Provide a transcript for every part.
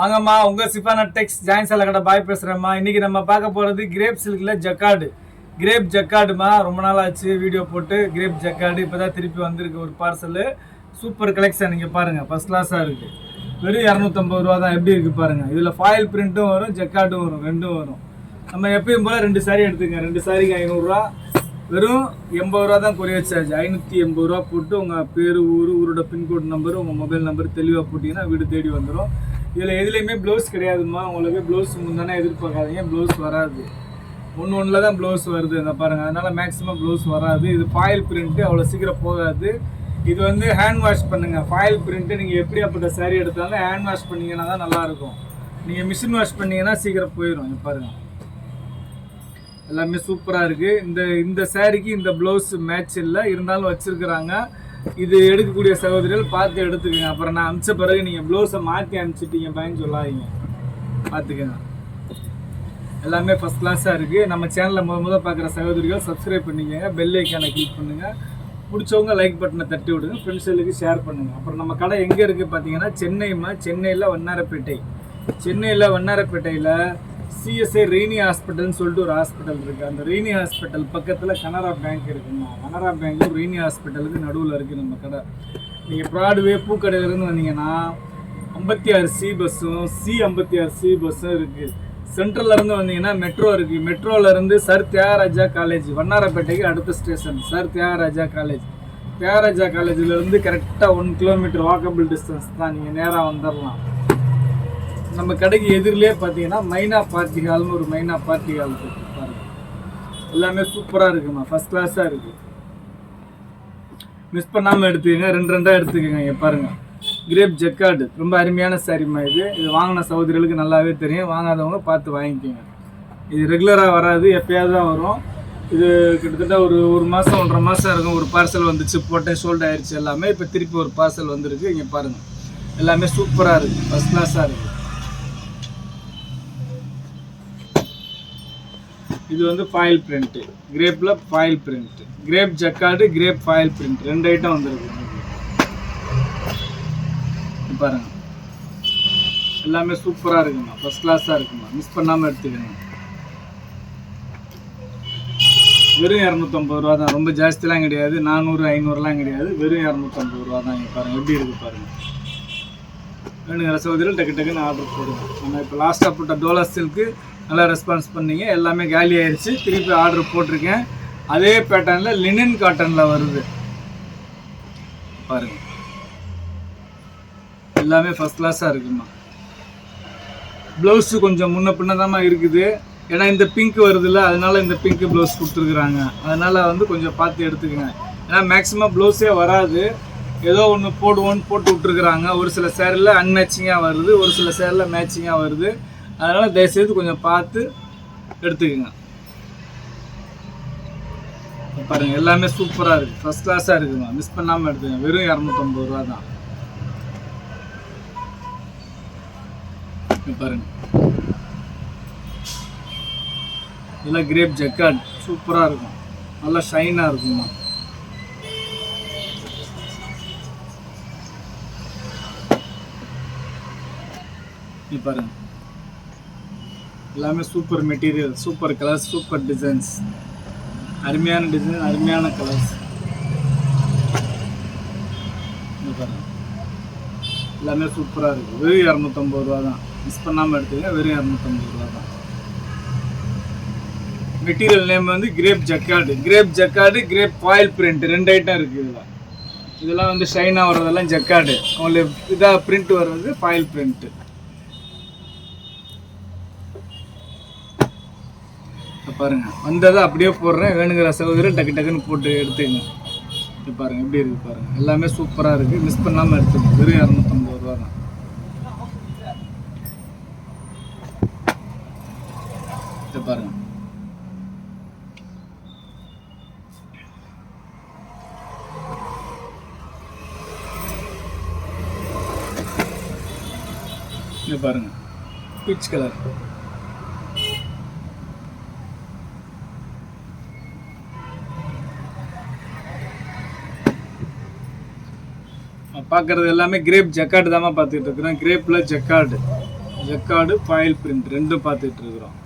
வாங்கம்மா உங்கள் சிஃபானா டெக்ஸ் ஜாயின் சேலை கடை பாய் பேசுகிறேம்மா இன்றைக்கி நம்ம பார்க்க போகிறது கிரேப் சில்கில் ஜக்காடு. கிரேப் ஜக்காடுமா ரொம்ப நாள் ஆச்சு வீடியோ போட்டு கிரேப் ஜெக்கார்டு இப்போ தான் திருப்பி வந்திருக்கு ஒரு பார்சல் சூப்பர் கலெக்ஷன் நீங்கள் பாருங்க ஃபர்ஸ்ட் கிளாஸாக இருக்குது வெறும் இரநூத்தம்பது ரூபா தான் எப்படி இருக்கு பாருங்கள் இதில் ஃபாயில் பிரிண்ட்டும் வரும் ஜக்காட்டும் வரும் ரெண்டும் வரும். நம்ம எப்பயும் போல் ரெண்டு சாரி எடுத்துங்க ரெண்டு சாரிக்கு ஐநூறுரூவா வெறும் எண்பது ரூபா தான் கொரியர் சார்ஜ் ஐநூற்றி எண்பது ரூபா போட்டு உங்கள் பேர் ஊர் ஊரோட பின்கோட் நம்பர் உங்கள் மொபைல் நம்பர் தெளிவாக போட்டிங்கன்னா வீடு தேடி வந்துடும் இதில் எதுலேயுமே ப்ளவுஸ் கிடையாதும்மா உங்களுக்கு ப்ளவுஸ் முந்தானே எதிர்பார்க்காதீங்க. ப்ளவுஸ் வராது. ஒன்று ஒன்றில் தான் ப்ளவுஸ் வருது இந்த பாருங்கள் அதனால் மேக்ஸிமம் ப்ளவுஸ் வராது. இது ஃபாயில் பிரிண்ட்டு அவ்வளோ சீக்கிரம் போகாது. இது வந்து ஹேண்ட் வாஷ் பண்ணுங்கள் ஃபாயில் பிரிண்ட்டு நீங்கள் எப்படி அப்பட்ட எடுத்தாலும் ஹேண்ட் வாஷ் பண்ணீங்கன்னா தான் நல்லாயிருக்கும். நீங்கள் மிஷின் வாஷ் பண்ணீங்கன்னா சீக்கிரம் போயிடும் பாருங்கள் எல்லாமே சூப்பராக இருக்குது இந்த இந்த சேரீக்கு இந்த ப்ளவுஸ் மேட்ச் இல்லை. இருந்தாலும் வச்சுருக்குறாங்க. இது எடுக்கக்கூடிய சகோதரிகள் பார்த்து எடுத்துக்கோங்க. அப்புறம் நான் அமிச்ச பிறகு நீங்கள் ப்ளவுஸை மாற்றி அனுப்பிச்சிட்டீங்க பயன்னு சொல்லாதீங்க. பார்த்துக்கோங்க. எல்லாமே ஃபஸ்ட் கிளாஸாக இருக்குது நம்ம சேனலில் முத முத பார்க்குற சகோதரிகள் சப்ஸ்கிரைப் பண்ணிக்கோங்க. பெல் ஐக்கானை கிளிக் பண்ணுங்கள் பிடிச்சவங்க லைக் பட்டனை தட்டி விடுங்க. ஃப்ரெண்ட்ஸுகளுக்கு ஷேர் பண்ணுங்கள் அப்புறம் நம்ம கடை எங்கே இருக்குது பார்த்தீங்கன்னா சென்னைமா சென்னையில் வண்ணாரப்பேட்டை. சென்னையில் வண்ணாரப்பேட்டையில் சிஎஸ்ஐ ரெய்னி ஹாஸ்பிட்டல்னு சொல்லிட்டு ஒரு ஹாஸ்பிட்டல் இருக்குது அந்த ரெய்னி ஹாஸ்பிட்டல் பக்கத்தில் கனரா பேங்க் இருக்குமா? கனரா பேங்க்கும் ரெய்னி ஹாஸ்பிட்டலுக்கு நடுவில் இருக்குது நம்ம கடை. நீங்கள் ப்ராட்வே பூக்கடையிலேருந்து வந்தீங்கன்னா ஐம்பத்தி ஆறு சி பஸ்ஸும் சி ஐம்பத்தி ஆறு சி பஸ்ஸும் இருக்குது சென்ட்ரல்லேருந்து வந்தீங்கன்னா மெட்ரோ இருக்குது மெட்ரோலேருந்து சார் தியாகராஜா காலேஜ் வண்ணாரப்பேட்டைக்கு அடுத்த station. Sir Thiagaraja college. Thiagaraja காலேஜிலேருந்து கரெக்டாக ஒன் கிலோமீட்டர் வாக்கபிள் டிஸ்டன்ஸ் தான். நீங்கள் நேராக வந்துடலாம் நம்ம கடைக்கு எதிரிலே பார்த்தீங்கன்னா மைனா பார்ட்டி ஹால்னு ஒரு மைனா பார்ட்டி ஹால் பாருங்க எல்லாமே சூப்பராக இருக்குமா? ஃபஸ்ட் கிளாஸாக இருக்கு. மிஸ் பண்ணாமல் எடுத்துக்கோங்க. ரெண்டு ரெண்டாக எடுத்துக்கோங்க இங்கே பாருங்கள் கிரேப் ஜெக்கார்டு ரொம்ப அருமையான சாரிம்மா இது. இது வாங்கின சகோதரிகளுக்கு நல்லாவே தெரியும். வாங்காதவங்க பார்த்து வாங்கிக்கோங்க. இது ரெகுலராக வராது. எப்போயாவது தான் வரும். இது கிட்டத்தட்ட ஒரு ஒரு மாதம் ஒன்றரை மாதம் இருக்கும். ஒரு பார்சல் வந்துச்சு போட்டேன் சோல்ட் ஆயிடுச்சு எல்லாமே. இப்போ திருப்பி ஒரு பார்சல் வந்திருக்கு. இங்கே பாருங்கள் எல்லாமே சூப்பராக இருக்குது ஃபஸ்ட் கிளாஸாக இருக்குது இது வந்து foil print கிரேப்பில் foil print crepe jacquard crepe foil print ரெண்டு ஐட்டம் வந்துருக்கு. பாருங்க. எல்லாமே சூப்பராக இருக்குமா? ஃபர்ஸ்ட் கிளாஸாக இருக்குமா? மிஸ் பண்ணாமல் எடுத்துக்கோங்க. வெறும் இரநூத்தம்பது ரூபா தான். ரொம்ப ஜாஸ்திலாம் கிடையாது. நானூறு ஐநூறுலாம் கிடையாது. வெறும் இரநூத்தம்பது ரூபா தான் இங்கே பாருங்கள் எப்படி இருக்குது பாருங்கள் வேணுங்கிற சகோதரிகள் டக்கு டக்குன்னு ஆர்டர் போடுங்க. நம்ம இப்போ லாஸ்ட்டாக போட்ட டோலா சில்க்கு நல்லா ரெஸ்பான்ஸ் பண்ணீங்க. எல்லாமே காலி ஆயிடுச்சு திருப்பி ஆர்டர் போட்டிருக்கேன். அதே பேட்டர்னில் லினன் காட்டனில் வருது. பாருங்க. எல்லாமே ஃபஸ்ட் கிளாஸாக இருக்குமா? ப்ளவுஸு கொஞ்சம் முன்ன பின்னதாம்மா இருக்குது. ஏன்னா இந்த பிங்க் வருதுல்ல அதனால் இந்த பிங்க் ப்ளவுஸ் கொடுத்துருக்குறாங்க. அதனால் வந்து கொஞ்சம் பார்த்து எடுத்துக்கங்க ஏன்னா மேக்ஸிமம் ப்ளவுஸே வராது. ஏதோ ஒன்று போடுவோன்னு போட்டு விட்ருக்குறாங்க ஒரு சில சேரில் அன்மேட்சிங்காக வருது. ஒரு சில சேரில் மேட்சிங்காக வருது. அதனால் தயவுசெய்து கொஞ்சம் பார்த்து எடுத்துக்கோங்க. பாருங்கள் எல்லாமே சூப்பராக இருக்குது ஃபஸ்ட் கிளாஸாக இருக்குங்க மிஸ் பண்ணாமல் எடுத்துங்க வெறும் இரநூத்தம்பது ரூபா தான். பாருங்க. இதெல்லாம் கிரேப் ஜக்காட் சூப்பராக இருக்கும். நல்லா ஷைனாக இருக்குமா? இங்க பாருங்க. எல்லாமே super material super colours super designs அருமையான டிசைன் அருமையான கலர்ஸ் எல்லாமே சூப்பராக இருக்குது வெறும் இரநூத்தம்பது ரூபா தான். மிஸ் பண்ணாமல் எடுத்துங்க வெறும் இரநூத்தம்பது ரூபா தான். மெட்டீரியல் நேம் வந்து crepe jacquard crepe jacquard crepe foil print ரெண்டு ஐட்டம் இருக்குது இதில். இதெல்லாம் வந்து ஷைனாக வர்றதெல்லாம் ஜக்கார்டு உங்களுக்கு இதாக பிரிண்ட் வர்றது ஃபாயில் பிரிண்ட்டு பாருங்க. வந்ததை அப்படியே போடுறேன். வேணுங்கிற சகோதரர் டக்கு டக்குன்னு போட்டு எடுத்துங்க. இது பாருங்க எப்படி இருக்கு பாருங்க. எல்லாமே சூப்பராக இருக்கு. மிஸ் பண்ணாமல் எடுத்துங்க. வெறும் இரநூத்தம்பது ரூபா தான். இது பாருங்க. இது பாருங்க. பீச் கலர் பார்க்குறது எல்லாமே கிரேப் ஜக்கார்டு தாம்மா பார்த்துட்டு இருக்கிறோம். கிரேப்பில் ஜக்கார்டு ஜக்கார்டு ஃபாயில் பிரிண்ட் ரெண்டும் பார்த்துட்டு இருக்கிறோம்.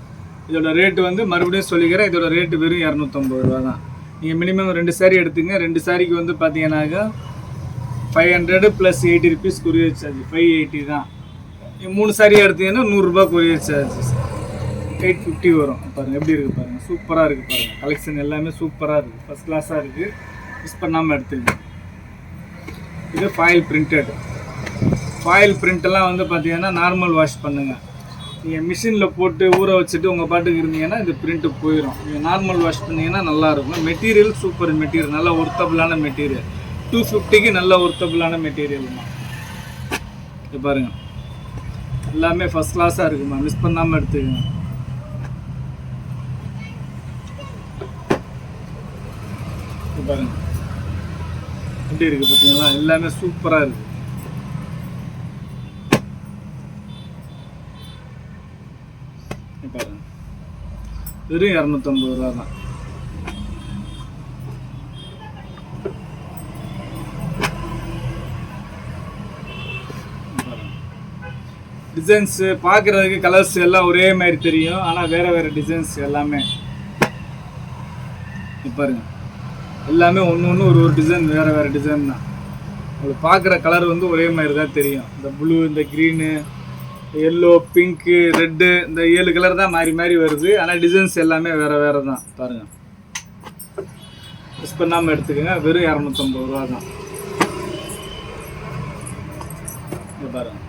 இதோட ரேட்டு வந்து மறுபடியும் சொல்லிக்கிறேன். இதோட ரேட்டு வெறும் இரநூத்தம்பது ரூபா தான். நீங்கள் மினிமம் ரெண்டு saree எடுத்துங்க. ரெண்டு சாரிக்கு வந்து பார்த்தீங்கன்னாக்கா five hundred plus eighty rupees courier charge five eighty தான். நீங்கள் மூணு சாரி எடுத்தீங்கன்னா நூறுரூபா கொரியர் சார்ஜஸ் எயிட் ஃபிஃப்டி வரும். பாருங்கள் எப்படி இருக்குது பாருங்கள் சூப்பராக இருக்குது பாருங்கள் கலெக்ஷன் எல்லாமே சூப்பராக இருக்குது ஃபஸ்ட் கிளாஸாக இருக்குது மிஸ் பண்ணாமல் எடுத்துங்க இது ஃபாயில் பிரிண்டட் ஃபாயில் பிரிண்டெல்லாம் வந்து பார்த்தீங்கன்னா நார்மல் வாஷ் பண்ணுங்கள் நீங்கள் மிஷினில் போட்டு ஊற வச்சுட்டு உங்கள் பாட்டுக்கு இருந்தீங்கன்னா இந்த பிரிண்ட்டு போயிடும் நீங்கள் நார்மல் வாஷ் பண்ணீங்கன்னா நல்லாயிருக்கும் மெட்டீரியல் சூப்பர் மெட்டீரியல் நல்லா ஒர்த்தபிளான மெட்டீரியல் டூ ஃபிஃப்டிக்கு நல்ல ஒர்த்தபிளான மெட்டீரியல்மா இது பாருங்க. எல்லாமே ஃபஸ்ட் கிளாஸாக இருக்குமா மிஸ் பண்ணாமல் எடுத்துக்கங்க. பாருங்கள் பாருங்க. எப்படி இருக்குது பார்த்தீங்களா எல்லாமே சூப்பராக இருக்குது பாருங்க. வெறும் இரநூத்தம்பது ரூபா தான். டிசைன்ஸு பார்க்குறதுக்கு கலர்ஸ் எல்லாம் ஒரே மாதிரி தெரியும். ஆனால் வேறு வேறு டிசைன்ஸ் எல்லாமே. பாருங்க. எல்லாமே ஒன்று ஒன்று ஒரு ஒரு டிசைன் வேறு வேறு டிசைன் தான். உங்களுக்கு பார்க்குற கலர் வந்து ஒரே மாதிரி தான் தெரியும். இந்த ப்ளூ இந்த க்ரீனு எல்லோ பிங்க்கு ரெட்டு இந்த ஏழு கலர் தான் மாறி மாறி வருது. ஆனால் டிசைன்ஸ் எல்லாமே வேறு வேறு தான். பாருங்கள் மிஸ் பண்ணாமல் எடுத்துக்கோங்க. வெறும் இரநூத்தம்பது ரூபா தான் பாருங்கள்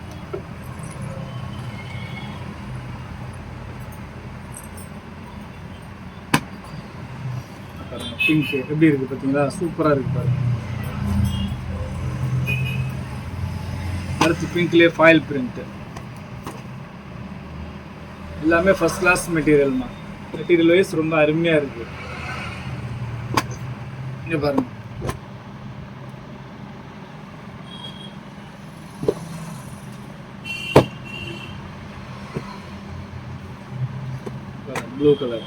பாருங்க பிங்க் எப்படி இருக்கு பார்த்தீங்களா சூப்பராக இருக்கு பாருங்க. அடுத்து பிங்க்லேயே ஃபாயில் பிரிண்ட் எல்லாமே ஃபர்ஸ்ட் கிளாஸ் மெட்டீரியல்மா மெட்டீரியல் வைஸ் ரொம்ப அருமையாக இருக்கு. இங்க பாருங்க. ப்ளூ கலர்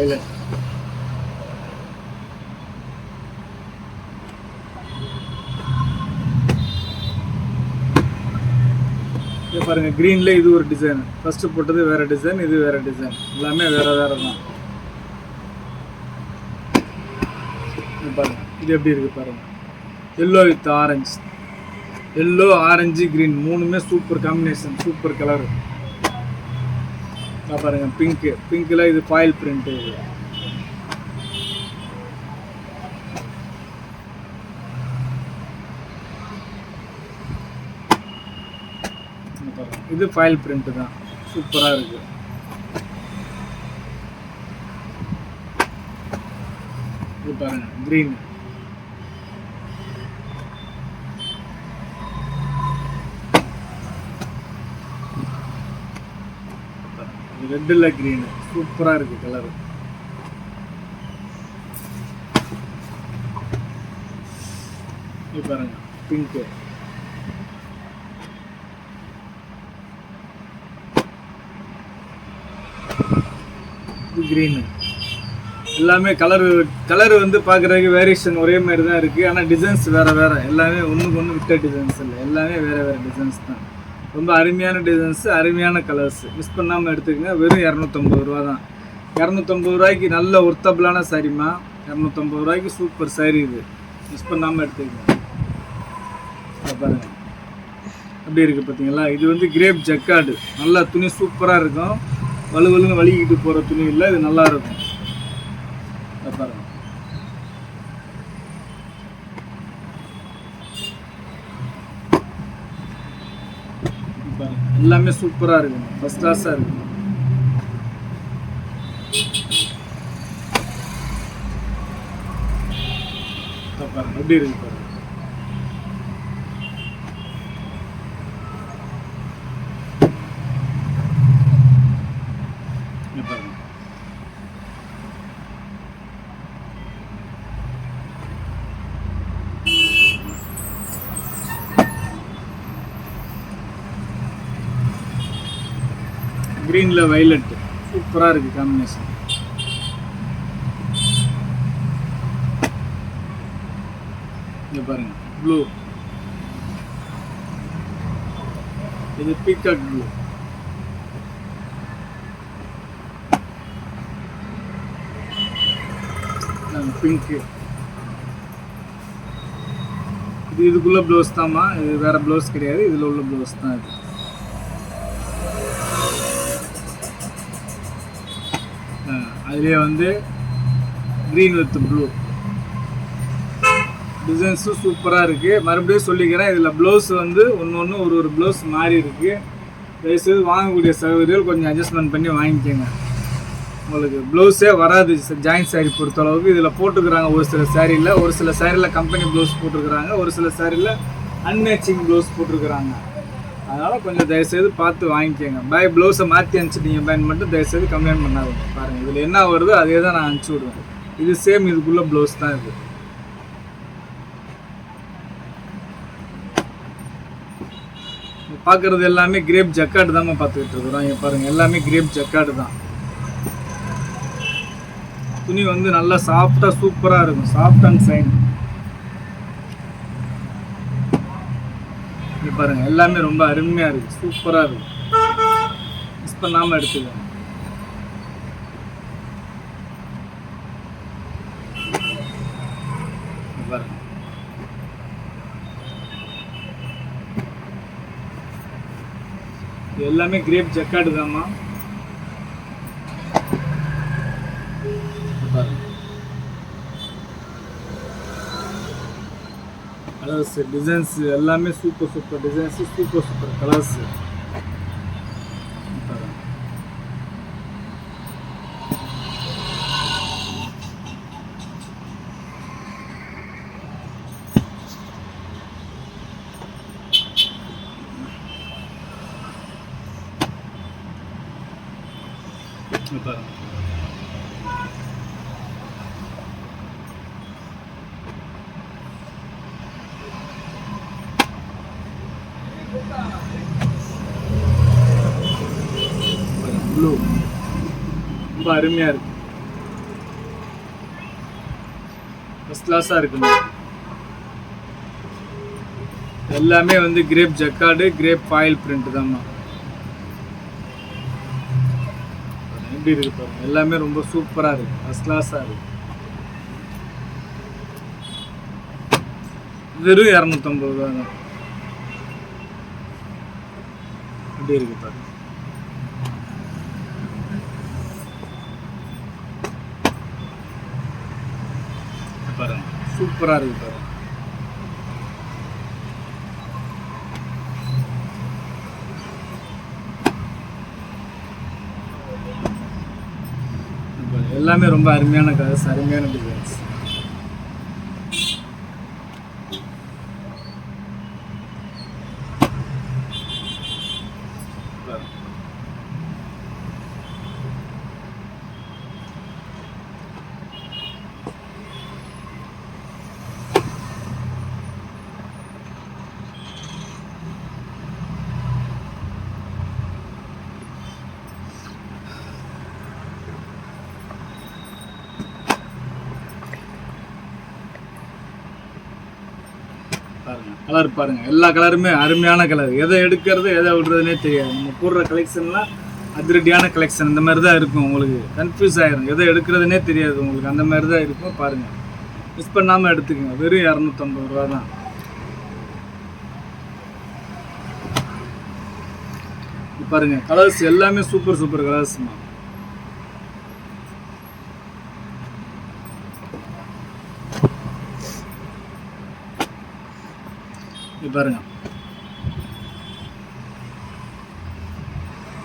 ஐலண்ட் இது பாருங்க கிரீன்ல இது ஒரு டிசைன் ஃபர்ஸ்ட் போட்டது வேற டிசைன் இது வேற டிசைன் எல்லாமே வேற வேற தான். இது பாருங்க இது எப்படி இருக்கு பாருங்க. Yellow with orange yellow orange green மூணுமே சூப்பர் காம்பினேஷன் சூப்பர் கலர் பாருங்க பிங்க் பிங்க்ல இது ஃபாயில் பிரிண்ட் இது பாருங்க. இது ஃபைல் பிரிண்ட் தான் சூப்பராக இருக்கு. இது பாருங்க கிரீன் ரெட்டில் க்ரீனு சூப்பராக இருக்கு கலர் இது பாருங்க பிங்க்கு இது க்ரீனு எல்லாமே கலர் கலர் வந்து பார்க்குறதுக்கு வேரியேஷன் ஒரே மாதிரி தான் இருக்குது ஆனால் டிசைன்ஸ் வேறு வேறு. எல்லாமே ஒன்றுக்கு ஒன்று விட்ட டிசைன்ஸ் இல்லை. எல்லாமே வேறு வேறு டிசைன்ஸ் தான். ரொம்ப அருமையான டிசைன்ஸு அருமையான கலர்ஸ் மிஸ் பண்ணாமல் எடுத்துக்கங்க. வெறும் இரநூத்தம்பது ரூபா தான். இரநூத்தம்பது ரூபாய்க்கு நல்ல ஒர்த்தபிளான சாரிம்மா இரநூத்தம்பது ரூபாய்க்கு சூப்பர் சாரி இது. மிஸ் பண்ணாமல் எடுத்துக்கங்க. பாருங்கள் அப்படி இருக்குது பார்த்தீங்களா இது வந்து கிரேப் ஜக்காடு நல்லா துணி சூப்பராக இருக்கும். வலுவலுன்னு வலிக்கிட்டு போகிற துணி இல்லை இது நல்லா இருக்கும் இதை பாருங்க இதை பாருங்க. எல்லாமே சூப்பராக இருக்கும் ஃபஸ்ட் கிளாஸாக இருக்கும் எப்படி இருக்கு பாருங்க இங்க பாருங்க கிரீன்ல வைலட் சூப்பராக இருக்குது காம்பினேஷன் இங்கே பாருங்க ப்ளூ இது பீகாக் ப்ளூ பிங்க்கு இது இதுக்குள்ள ப்ளவுஸ் தாம்மா இது வேறு ப்ளவுஸ் கிடையாது இதில் உள்ள ப்ளவுஸ் தான் இது. அதுலேயே வந்து க்ரீன் வித் ப்ளூ டிசைன்ஸும் சூப்பராக இருக்குது மறுபடியும் சொல்லிக்கிறேன் இதில் ப்ளவுஸ் வந்து ஒன்று ஒன்று ஒரு ஒரு ப்ளவுஸ் மாறி இருக்குது தயவுசெய்து வாங்கக்கூடிய சகோதரிகள் கொஞ்சம் அட்ஜஸ்ட்மெண்ட் பண்ணி வாங்கிக்கோங்க. உங்களுக்கு ப்ளவுஸே வராது ஜாயின்ட் saree பொறுத்தளவுக்கு. இதில் போட்டுக்கிறாங்க ஒரு சில சாரியில் ஒரு சில சாரியில் கம்பெனி ப்ளவுஸ் போட்டிருக்கிறாங்க ஒரு சில சாரியில் அன்மேட்சிங் ப்ளவுஸ் போட்டிருக்கிறாங்க அதனால் கொஞ்சம் தயவுசெய்து பார்த்து வாங்கிக்கோங்க. பாய் ப்ளவுஸை மாற்றி அனுப்பிச்சிட்டீங்க பேன் மட்டும் தயவுசெய்து கம்ப்ளைண்ட் பண்ணாதீங்க. பாருங்கள் இதில் என்ன வருதோ அதே தான் நான் அனுப்பிச்சி விடுவேன். இது சேம் இதுக்குள்ளே ப்ளவுஸ் தான் இருக்குது பார்க்குறது எல்லாமே கிரேப் ஜக்காடு தாம்மா பார்த்துக்கிட்டு இருக்கிறோம். இங்கே பாருங்கள் எல்லாமே கிரேப் ஜக்காடு தான். துணி வந்து நல்லா சாஃப்டாக சூப்பராக இருக்கும். சாஃப்ட் அண்ட் சைன் பாருங்க எல்லாமே ரொம்ப அருமையாக இருக்கு. சூப்பராக இருக்கு. மிஸ் பண்ணாமல் எடுத்துக்கோங்க. பாருங்க. எல்லாமே கிரேப் ஜக்காடு தாம்மா. கலர்ஸு டிசைன்ஸ் எல்லாமே super super designs super super colours பாருங்க ப்ளூ ரொம்ப அருமையாக இருக்கு. ஃபஸ்ட் கிளாஸாக இருக்குங்க. எல்லாமே வந்து crepe jacquard crepe foil print தான்மா எப்படி இருக்கு பாருங்க. எல்லாமே ரொம்ப சூப்பராக இருக்கு. ஃபஸ்ட் கிளாஸாக இருக்கு. வெறும் இரநூத்தம்பது ரூபா தான் எப்படி இருக்கு பாருங்க. பாருங்க இருக்கு பாருங்க எல்லாமே ரொம்ப அருமையான கதை அருமையான டிசைன்ஸ் கலர் பாருங்க. எல்லா கலருமே அருமையான கலர் எதை எடுக்கிறது எதை விடுறதுனே தெரியாது. நம்ம போடுற கலெக்ஷன்லாம் அதிரடியான கலெக்ஷன் இந்த மாதிரி தான் இருக்கும் உங்களுக்கு. கன்ஃபியூஸ் ஆகிரும் எதை எடுக்கிறதுனே தெரியாது உங்களுக்கு. அந்த மாதிரி தான் இருக்கும். பாருங்க. மிஸ் பண்ணாமல் எடுத்துக்கோங்க. வெறும் இரநூத்தம்பது ரூபா தான். பாருங்க. கலர்ஸ் எல்லாமே சூப்பர் சூப்பர் கலர்ஸ்மா இது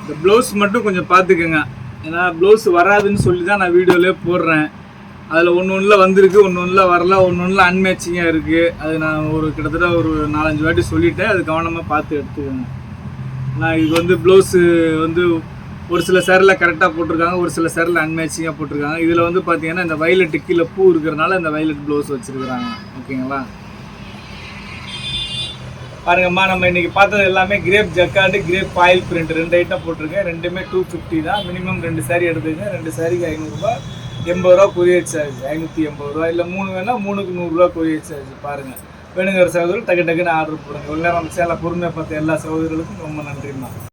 இந்த ப்ளவுஸ் மட்டும் கொஞ்சம் பார்த்துக்கோங்க. ஏன்னா ப்ளவுஸ் வராதுன்னு சொல்லி தான் நான் வீடியோலேயே போடுறேன். அதில் ஒன்று ஒன்றில் வந்திருக்கு ஒன்று ஒன்றில் வரல ஒன்று ஒன்றில் அன்மேட்சிங்காக இருக்குது அது நான் ஒரு கிட்டத்தட்ட ஒரு நாலஞ்சு வாட்டி சொல்லிட்டேன். அது கவனமாக பார்த்து எடுத்துக்கோங்க. நான் இது வந்து ப்ளவுஸு வந்து ஒரு சில சேரில் கரெக்டாக போட்டிருக்காங்க ஒரு சில சேரில் அன்மேட்சிங்காக போட்டிருக்காங்க. இதில் வந்து பார்த்தீங்கன்னா இந்த வயலட் கீழே பூ இருக்கிறனால இந்த வயலட் ப்ளவுஸ் வச்சுருக்குறாங்க. ஓகேங்களா? பாருங்கம்மா நம்ம இன்றைக்கி பார்த்தது எல்லாமே crepe jacquard crepe foil print ரெண்டு ஐட்டம் போட்டிருக்கேன். ரெண்டுமே டூ ஃபிஃப்டி தான். மினிமம் ரெண்டு சாரீ எடுத்துக்கங்க. ரெண்டு சாரிக்கு ஐநூறுரூபா எண்பது ரூபா கொரியர் சார்ஜ் ஐநூற்றி எண்பது ரூபா இல்லை மூணு வேணால் மூணுக்கு நூறுரூவா கொரியர் சார்ஜ் பாருங்கள் வேணுங்கிற சகோதரர் டக்கு டக்குன்னு ஆர்டர் போடுங்க. இவ்வளோ நம்ம சேலை பொறுமையாக பார்த்த எல்லா சகோதரர்களுக்கும் ரொம்ப நன்றிம்மா.